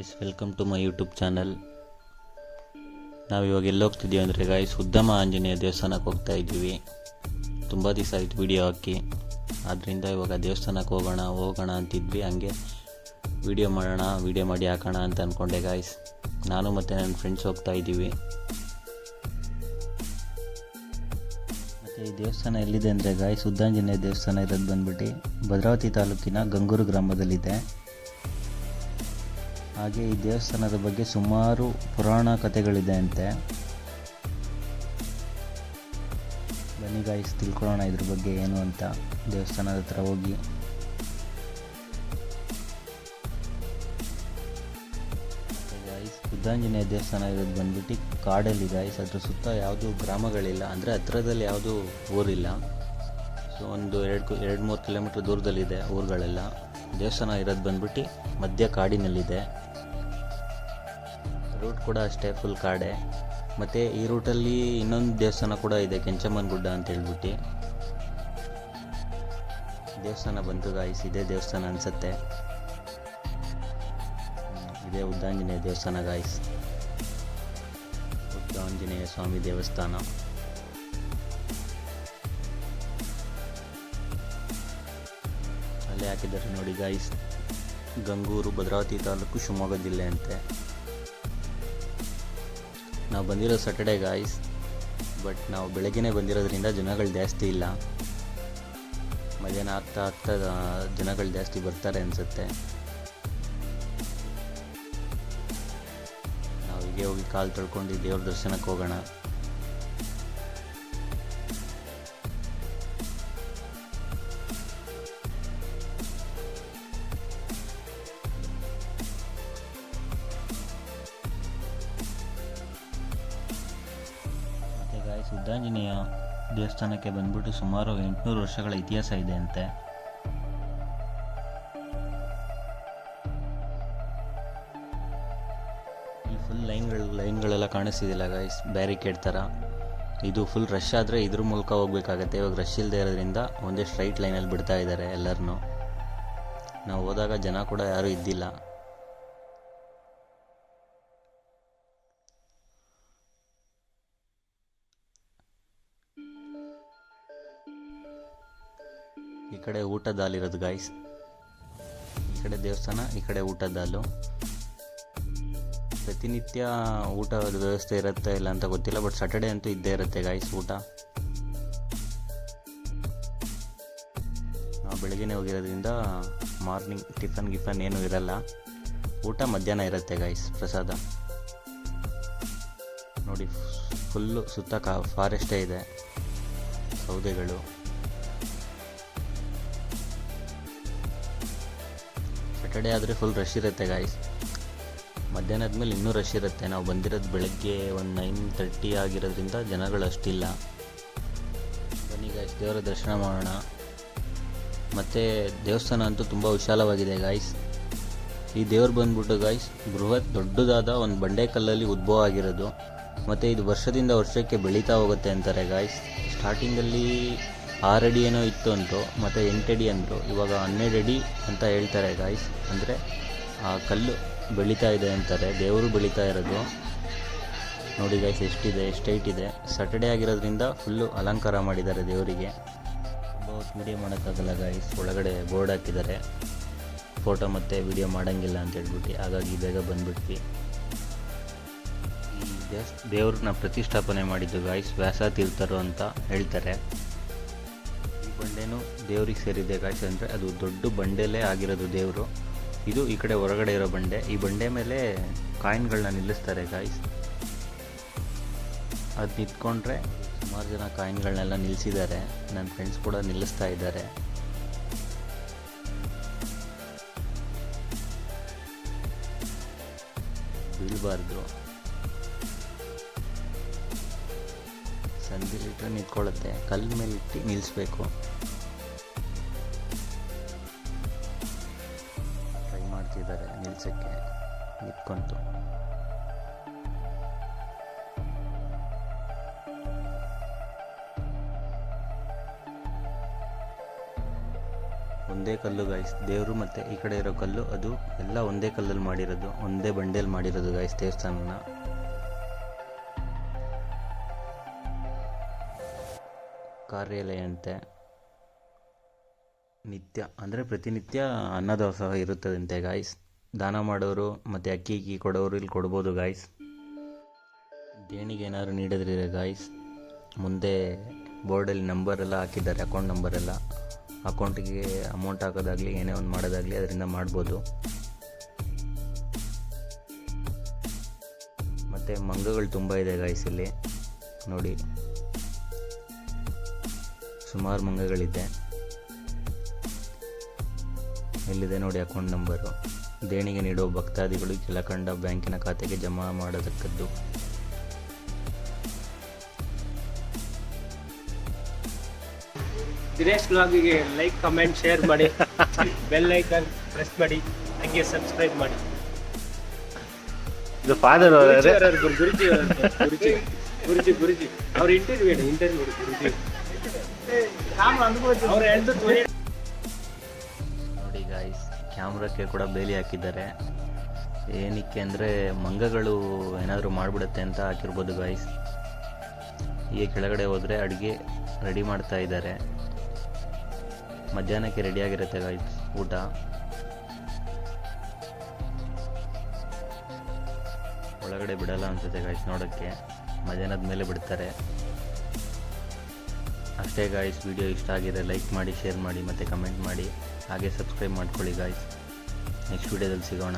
Guys welcome to my YouTube channel ನಾವು ಇವಾಗ ಎಲ್ಲಿ ಹೋಗ್ತಿದ್ದೀವಿ ಅಂದರೆ ಗಾಯ್ಸ್ ಉದ್ದಮ ಆಂಜನೇಯ ದೇವಸ್ಥಾನಕ್ಕೆ ಹೋಗ್ತಾ ಇದ್ದೀವಿ. ತುಂಬ ದಿವಸ ಆಯಿತು ವಿಡಿಯೋ ಹಾಕಿ. ಆದ್ದರಿಂದ ಇವಾಗ ದೇವಸ್ಥಾನಕ್ಕೆ ಹೋಗೋಣ ಹೋಗೋಣ ಅಂತಿದ್ವಿ. ಹಂಗೆ ವಿಡಿಯೋ ಮಾಡೋಣ ವಿಡಿಯೋ ಮಾಡಿ ಹಾಕೋಣ ಅಂತ ಅಂದ್ಕೊಂಡೆ ಗಾಯ್ಸ್ ನಾನು ಮತ್ತು ನನ್ನ ಫ್ರೆಂಡ್ಸ್ ಹೋಗ್ತಾ ಇದ್ದೀವಿ. ಮತ್ತು ಈ ದೇವಸ್ಥಾನ ಎಲ್ಲಿದೆ ಅಂದರೆ ಗಾಯ್ಸ್ ಉದ್ದಾಂಜನೇಯ ದೇವಸ್ಥಾನ ಇರೋದು ಬಂದ್ಬಿಟ್ಟು ಭದ್ರಾವತಿ ತಾಲೂಕಿನ ಗಂಗೂರು ಗ್ರಾಮದಲ್ಲಿದೆ. ಹಾಗೆ ಈ ದೇವಸ್ಥಾನದ ಬಗ್ಗೆ ಸುಮಾರು ಪುರಾಣ ಕಥೆಗಳಿದೆ ಅಂತೆ ಬನ್ನಿ ಗಾಯ್ಸ್ ತಿಳ್ಕೊಳ್ಳೋಣ ಇದ್ರ ಬಗ್ಗೆ ಏನು ಅಂತ. ದೇವಸ್ಥಾನದ ಹತ್ರ ಹೋಗಿ. ಸಿದ್ಧಾಂಜನೇಯ ದೇವಸ್ಥಾನ ಇರೋದು ಬಂದ್ಬಿಟ್ಟು ಕಾಡಲ್ಲಿ ಗಾಯ್ಸ್ ಅದ್ರ ಸುತ್ತ ಯಾವುದು ಗ್ರಾಮಗಳಿಲ್ಲ. ಅಂದರೆ ಹತ್ರದಲ್ಲಿ ಯಾವುದು ಊರಿಲ್ಲ. ಸೊ ಒಂದು ಎರಡು ಎರಡು ಮೂರು ಕಿಲೋಮೀಟ್ರ್ ದೂರದಲ್ಲಿದೆ ಊರುಗಳೆಲ್ಲ. ದೇವಸ್ಥಾನ ಇರೋದು ಬಂದ್ಬಿಟ್ಟು ಮಧ್ಯ ಕಾಡಿನಲ್ಲಿದೆ. ರೂಟ್ ಕೂಡ ಅಷ್ಟೇ ಫುಲ್ ಕಾಡೆ. ಮತ್ತು ಈ ರೂಟಲ್ಲಿ ಇನ್ನೊಂದು ದೇವಸ್ಥಾನ ಕೂಡ ಇದೆ ಕೆಂಚಮ್ಮನ ಗುಡ್ಡ ಅಂತ ಹೇಳ್ಬಿಟ್ಟು. ದೇವಸ್ಥಾನ ಬಂತು ಗಾಯ್ಸ್ ಇದೇ ದೇವಸ್ಥಾನ ಅನಿಸುತ್ತೆ. ಇದೇ ಉದ್ದಾಂಜನೇಯ ದೇವಸ್ಥಾನ ಗಾಯ್ಸ್ ಉದ್ದಾಂಜನೇಯ ಸ್ವಾಮಿ ದೇವಸ್ಥಾನ. ಹಾಕಿದ್ದಾರೆ ನೋಡಿ ಗಾಯ್ಸ್ ಗಂಗೂರು, ಭದ್ರಾವತಿ ತಾಲೂಕು, ಶಿವಮೊಗ್ಗ ಜಿಲ್ಲೆ ಅಂತೆ ನಾವು ಬಂದಿರೋ ಸಟರ್ಡೆ ಗಾಯ್ಸ್ ಬಟ್ ನಾವು ಬೆಳಗ್ಗೆನೇ ಬಂದಿರೋದ್ರಿಂದ ಜನಗಳು ಜಾಸ್ತಿ ಇಲ್ಲ. ಮಧ್ಯಾಹ್ನ ಆಗ್ತಾ ಆಗ್ತಾ ಜನಗಳು ಜಾಸ್ತಿ ಬರ್ತಾರೆ ಅನಿಸುತ್ತೆ. ನಾವು ಹೀಗೆ ಹೋಗಿ ಕಾಲು ತೊಳ್ಕೊಂಡು ದೇವ್ರ ದರ್ಶನಕ್ಕೆ ಹೋಗೋಣ. ಉದ್ದಾಂಜನೇಯ ದೇವಸ್ಥಾನಕ್ಕೆ ಬಂದ್ಬಿಟ್ಟು ಸುಮಾರು ಎಂಟುನೂರು ವರ್ಷಗಳ ಇತಿಹಾಸ ಇದೆ ಅಂತೆ. ಈ ಫುಲ್ ಲೈನ್ಗಳು ಲೈನ್ಗಳೆಲ್ಲ ಕಾಣಿಸ್ತಿದ್ದಿಲ್ಲ ಗೈಸ್ ಬ್ಯಾರಿಕೇಡ್ ಥರ ಇದು ಫುಲ್ ರಶ್ ಆದರೆ ಇದ್ರ ಮೂಲಕ ಹೋಗ್ಬೇಕಾಗತ್ತೆ. ಇವಾಗ ರಶ್ ಇಲ್ಲದೆ ಇರೋದ್ರಿಂದ ಒಂದೇ ಸ್ಟ್ರೈಟ್ ಲೈನಲ್ಲಿ ಬಿಡ್ತಾ ಇದ್ದಾರೆ ಎಲ್ಲರನ್ನೂ. ನಾವು ಹೋದಾಗ ಜನ ಕೂಡ ಯಾರೂ ಇದ್ದಿಲ್ಲ. ಈ ಕಡೆ ಊಟದ ಹಾಲಿರೋದು ಗಾಯ್ಸ್ ಈ ಕಡೆ ದೇವಸ್ಥಾನ, ಈ ಕಡೆ ಊಟದ ಹಾಲು ಪ್ರತಿನಿತ್ಯ ಊಟದ ವ್ಯವಸ್ಥೆ ಇರುತ್ತೆ ಇಲ್ಲ ಅಂತ ಗೊತ್ತಿಲ್ಲ ಬಟ್ ಸಾಟರ್ಡೆ ಅಂತೂ ಇದ್ದೇ ಇರುತ್ತೆ ಗಾಯ್ಸ್ ಊಟ. ನಾವು ಹೋಗಿರೋದ್ರಿಂದ ಮಾರ್ನಿಂಗ್ ಟಿಫನ್ ಗಿಫನ್ ಏನೂ ಇರಲ್ಲ. ಊಟ ಮಧ್ಯಾಹ್ನ ಇರುತ್ತೆ ಗಾಯ್ಸ್ ಪ್ರಸಾದ. ನೋಡಿ ಫುಲ್ಲು ಸುತ್ತ ಕಾ ಫಾರೆಸ್ಟೇ ಇದೆ. ಸೌದೆಗಳು. ಸ್ಯಾಟರ್ಡೇ ಆದರೆ ಫುಲ್ ರಶ್ ಇರುತ್ತೆ ಗಾಯ್ಸ್ ಮಧ್ಯಾಹ್ನ ಮೇಲೆ ಇನ್ನೂ ರಶ್ ಇರುತ್ತೆ. ನಾವು ಬಂದಿರೋದು ಬೆಳಗ್ಗೆ ಒಂದು ನೈನ್ ತರ್ಟಿ ಆಗಿರೋದ್ರಿಂದ ಜನಗಳು ಅಷ್ಟಿಲ್ಲ. ಬನ್ನಿ ಗಾಯ್ಸ್ ದೇವರ ದರ್ಶನ ಮಾಡೋಣ. ಮತ್ತು ದೇವಸ್ಥಾನ ಅಂತೂ ತುಂಬ ವಿಶಾಲವಾಗಿದೆ ಗಾಯ್ಸ್ ಈ ದೇವ್ರು ಬಂದ್ಬಿಟ್ಟು ಗಾಯ್ಸ್ ಬೃಹತ್ ದೊಡ್ಡದಾದ ಒಂದು ಬಂಡೆ ಕಲ್ಲಲ್ಲಿ ಉದ್ಭವ ಆಗಿರೋದು. ಮತ್ತು ಇದು ವರ್ಷದಿಂದ ವರ್ಷಕ್ಕೆ ಬೆಳೀತಾ ಹೋಗುತ್ತೆ ಅಂತಾರೆ ಗಾಯ್ಸ್ ಸ್ಟಾರ್ಟಿಂಗಲ್ಲಿ ಆರು ಅಡಿ ಏನೋ ಇತ್ತು ಅಂದರು, ಮತ್ತು ಎಂಟು ಅಡಿ ಅಂದರು. ಇವಾಗ ಹನ್ನೆರಡು ಅಡಿ ಅಂತ ಹೇಳ್ತಾರೆ ಗಾಯ್ಸ್ ಅಂದರೆ ಆ ಕಲ್ಲು ಬೆಳೀತಾ ಇದೆ ಅಂತಾರೆ, ದೇವರು ಬೆಳೀತಾ ಇರೋದು. ನೋಡಿ ಗಾಯ್ಸ್ ಎಷ್ಟಿದೆ, ಎಷ್ಟು ಹೈಟ್ ಇದೆ. ಸ್ಯಾಟರ್ಡೇ ಆಗಿರೋದ್ರಿಂದ ಫುಲ್ಲು ಅಲಂಕಾರ ಮಾಡಿದ್ದಾರೆ ದೇವರಿಗೆ. ತುಂಬ ಹೊತ್ತು ಮಾಡೋಕ್ಕಾಗಲ್ಲ ಗಾಯ್ಸ್ ಒಳಗಡೆ ಬೋರ್ಡ್ ಹಾಕಿದ್ದಾರೆ. ಫೋಟೋ ಮತ್ತು ವಿಡಿಯೋ ಮಾಡೋಂಗಿಲ್ಲ ಅಂತ ಹೇಳ್ಬಿಟ್ಟು, ಹಾಗಾಗಿ ಬೇಗ ಬಂದ್ಬಿಟ್ವಿ. ದೇವ್ರನ್ನ ಪ್ರತಿಷ್ಠಾಪನೆ ಮಾಡಿದ್ದು ಗಾಯ್ಸ್ ವ್ಯಾಸ ತೀರ್ಥರು ಅಂತ ಹೇಳ್ತಾರೆ. ಬಂಡೆನೂ ದೇವ್ರಿಗೆ ಸೇರಿದೆ ಗಾಯ್ಸ್ ಅಂದರೆ ಅದು ದೊಡ್ಡ ಬಂಡೆಲೇ ಆಗಿರೋದು ದೇವರು. ಇದು ಈ ಕಡೆ ಹೊರಗಡೆ ಇರೋ ಬಂಡೆ. ಈ ಬಂಡೆ ಮೇಲೆ ಕಾಯಿನ್ಗಳನ್ನ ನಿಲ್ಲಿಸ್ತಾರೆ ಗಾಯ್ಸ್. ಅದು ನಿಂತ್ಕೊಂಡ್ರೆ ಸುಮಾರು ಜನ ಕಾಯಿನ್ಗಳನ್ನೆಲ್ಲ ನಿಲ್ಲಿಸಿದ್ದಾರೆ ನನ್ನ ಫ್ರೆಂಡ್ಸ್ ಕೂಡ ನಿಲ್ಲಿಸ್ತಾ ಇದ್ದಾರೆ. ಬೀಳಬಾರ್ದು. ಸಂದಿಲಿಟ್ಟರೆ ನಿಂತ್ಕೊಳ್ಳುತ್ತೆ. ಕಲ್ಲು ಮೇಲೆ ಇಟ್ಟು ನಿಲ್ಲಿಸ್ಬೇಕು ಟ್ರೈ ಮಾಡ್ತಿದ್ದಾರೆ ನಿಲ್ಸಕ್ಕೆ. ನಿಂತ್ಕೊಂತು. ಒಂದೇ ಕಲ್ಲು ಗಾಯ್ಸ್ ದೇವರು ಮತ್ತೆ ಈ ಕಡೆ ಇರೋ ಕಲ್ಲು, ಅದು ಎಲ್ಲ ಒಂದೇ ಕಲ್ಲಲ್ಲಿ ಮಾಡಿರೋದು. ಒಂದೇ ಬಂಡೆಯಲ್ಲಿ ಮಾಡಿರೋದು ಗಾಯ್ಸ್ ದೇವಸ್ಥಾನನ. ಕಾರ್ಯಾಲಯ ಅಂತೆ. ನಿತ್ಯ, ಅಂದರೆ ಪ್ರತಿನಿತ್ಯ ಅನ್ನದಾಸೋಹ ಇರುತ್ತದಂತೆ ಗಾಯ್ಸ್ ದಾನ ಮಾಡೋರು ಮತ್ತು ಅಕ್ಕಿ ಇಕ್ಕಿ ಕೊಡೋರು ಇಲ್ಲಿ ಕೊಡ್ಬೋದು ಗಾಯ್ಸ್ ದೇಣಿಗೆ ಏನಾದ್ರು ನೀಡಿದ್ರೆ ಗಾಯ್ಸ್ ಮುಂದೆ ಬೋರ್ಡಲ್ಲಿ ನಂಬರ್ ಎಲ್ಲ ಹಾಕಿದ್ದಾರೆ ಅಕೌಂಟ್ ನಂಬರ್ ಎಲ್ಲ. ಅಕೌಂಟಿಗೆ ಅಮೌಂಟ್ ಹಾಕೋದಾಗಲಿ, ಏನೇ ಒಂದು ಮಾಡೋದಾಗಲಿ ಅದರಿಂದ ಮಾಡ್ಬೋದು. ಮತ್ತು ಮಂಗಗಳು ತುಂಬ ಇದೆ ಗಾಯ್ಸ್ ಇಲ್ಲಿ. ನೋಡಿ. ಸುಮಾರು ಮಂಗಗಳಿದೆ. ಎಲ್ಲಿದೆ ನೋಡಿ ಅಕೌಂಟ್ ನಂಬರು. ದೇಣಿಗೆ ನೀಡುವ ಭಕ್ತಾದಿಗಳು ಕೆಳಕಂಡ ಬ್ಯಾಂಕಿನ ಖಾತೆಗೆ ಜಮಾ ಮಾಡತಕ್ಕದ್ದು. ದಿನೇಶ್ ಬ್ಲಾಗಿಗೆ ಲೈಕ್ ಕಮೆಂಟ್ ಶೇರ್ ಮಾಡಿ. ಬೆಲ್ ಐಕನ್ ಪ್ರೆಸ್ ಮಾಡಿ. ಹಾಗೆ ಸಬ್ಸ್ಕ್ರೈಬ್ ಮಾಡಿ. ಇದು ಫಾದರ್ ಗುರುಜಿ ಗುರುಜಿ ಗುರುಜಿ ಗುರುಜಿ ಗುರುಜಿ. ಅವ್ರ ಇಂಟರ್ವ್ಯೂ ಇಂಟರ್ವ್ಯೂ ಗುರುಜಿ. ನೋಡಿ ಗಾಯ್ಸ್ ಕ್ಯಾಮ್ರಾಕ್ಕೆ ಕೂಡ ಬೇಲಿ ಹಾಕಿದ್ದಾರೆ. ಏನಕ್ಕೆ ಅಂದರೆ ಮಂಗಗಳು ಏನಾದರೂ ಮಾಡಿಬಿಡುತ್ತೆ ಅಂತ ಹಾಕಿರ್ಬೋದು ಗಾಯ್ಸ್ ಈಗ ಕೆಳಗಡೆ ಹೋದರೆ ಅಡುಗೆ ರೆಡಿ ಮಾಡ್ತಾ ಇದ್ದಾರೆ. ಮಧ್ಯಾಹ್ನಕ್ಕೆ ರೆಡಿಯಾಗಿರುತ್ತೆ ಗಾಯ್ಸ್ ಊಟ. ಒಳಗಡೆ ಬಿಡಲ್ಲ ಅನ್ಸುತ್ತೆ ಗಾಯ್ಸ್ ನೋಡೋಕ್ಕೆ. ಮಧ್ಯಾಹ್ನದ ಮೇಲೆ ಬಿಡ್ತಾರೆ. ಅಷ್ಟೇ ಗಾಯ್ಸ್ ವಿಡಿಯೋ ಇಷ್ಟ ಆಗಿದೆ ಲೈಕ್ ಮಾಡಿ ಶೇರ್ ಮಾಡಿ ಮತ್ತು ಕಮೆಂಟ್ ಮಾಡಿ. ಹಾಗೆ ಸಬ್ಸ್ಕ್ರೈಬ್ ಮಾಡ್ಕೊಳ್ಳಿ ಗಾಯ್ಸ್ ನೆಕ್ಸ್ಟ್ ವಿಡಿಯೋದಲ್ಲಿ ಸಿಗೋಣ.